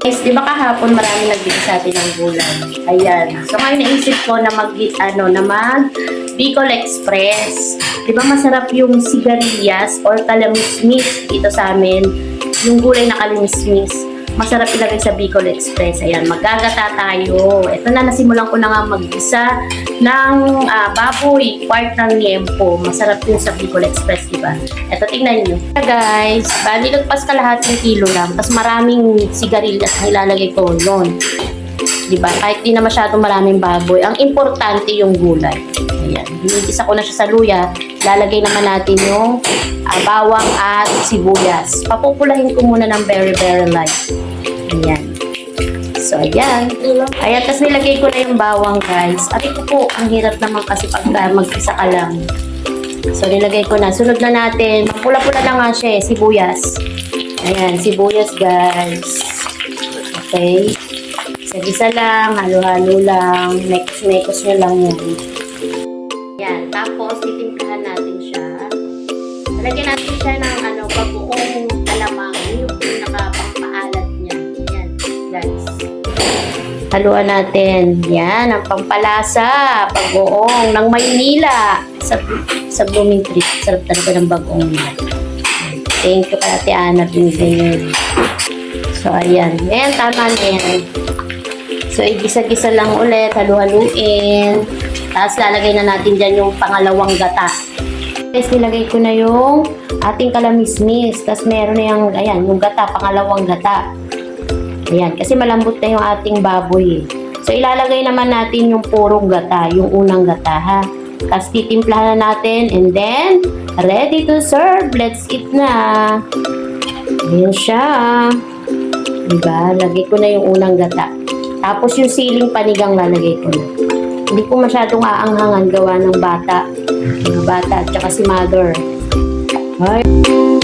Guys, di ba kahapon marami nagbigay sa atin ng gulay? Ayan. So ngayon naisip ko na mag, ano, na mag Bicol Express. Di ba masarap yung sigarilyas or kalamismis dito sa amin? Yung gulay na kalamismis. Masarap ilagay sa Bicol Express. Ayan, magagata tayo. Ito na, nasimulan ko na nga mag-isa ng ah, baboy, part ng liempo. Masarap yun sa Bicol Express, di ba? Ito, tingnan nyo. Guys, bali lagpas ka lahat ng kilo lang. Tapos maraming sigarilyas ang ilalagay ko noon. Di ba? Kahit di na masyadong maraming baboy. Ang importante yung gulay. Ayan. Hinigisa ko na siya sa luya. Lalagay naman natin yung ah, bawang at sibuyas. Papupulahin ko muna ng very, very light. Ayan. So, ayan. Ayan, tapos nilagay ko na yung bawang, guys. At ito po, ang hirap naman kasi pag ah, mag-isa ka lang. So, nilagay ko na. Sunod na natin. Pula-pula na nga siya eh, sibuyas. Ayan, sibuyas, guys. Okay. Isa-isa lang, halo-halo lang. Mekos-mekos nyo lang yan. Yan. Tapos, titimplahan natin siya. Lagyan natin siya ng Haluan natin. Yan, ang pampalasa. Bagoong ng Maynila. Sa, sa Blooming Tree. Sarap talaga ng bagoong nila. Thank you kay Ate Ana. Binigay. So, ayan. Ayan, tama na yan. So, igisa-gisa lang ulit. Halu-haluin. Tapos, lalagay na natin dyan yung pangalawang gata. Guys, nilagay ko na yung ating kalamismis. Tapos, meron na yung, ayan, yung gata, pangalawang gata. Ayan, kasi malambot na yung ating baboy. eh. So, ilalagay naman natin yung purong gata, yung unang gata, ha? Tapos, titimplahan na natin. And then, ready to serve. Let's eat na. Ayan siya. Diba? Lagay ko na yung unang gata. Tapos, yung siling panigang lalagay ko na. Hindi ko masyadong aanghangan gawa ng bata. Mga bata at saka si mother. Ay.